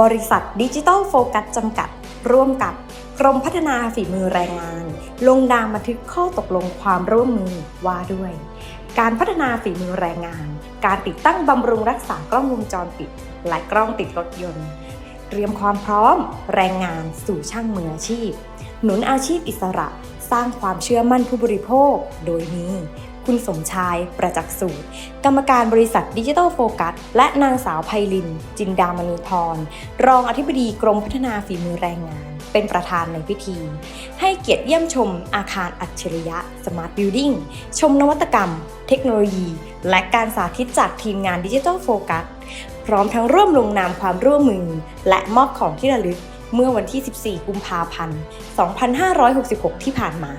บริษัทดิจิ t a ลโฟกัสจำกัด ร่วมกับกรมพัฒนาฝีมือแรงงาน ลงนามบันทึกข้อตกลงความร่วมมือว่าด้วย การพัฒนาฝีมือแรงงาน การติดตั้งบำรุงรักษากล้องวงจรปิด และกล้องติดรถยนต์ เตรียมความพร้อม แรงงานสู่ช่างมืออาชีพ หนุนอาชีพอิสระ สร้างความเชื่อมั่นผู้บริโภค โดยมี คุณสมชาย ประจักษ์สูตร กรรมการบริษัทดิจิทัลโฟกัส และนางสาวไพลิน จินดามณีพร รองอธิบดีกรมพัฒนาฝีมือแรงงาน เป็นประธานในพิธี ให้เกียรติเยี่ยมชมอาคารอัจฉริยะ Smart Building ชมนวัตกรรม เทคโนโลยี และการสาธิตจากทีมงานดิจิทัลโฟกัส พร้อมทั้งร่วมลงนามความร่วมมือ และมอบของที่ระลึกเมื่อวันที่ 14 กุมภาพันธ์ 2566 ที่ผ่านมา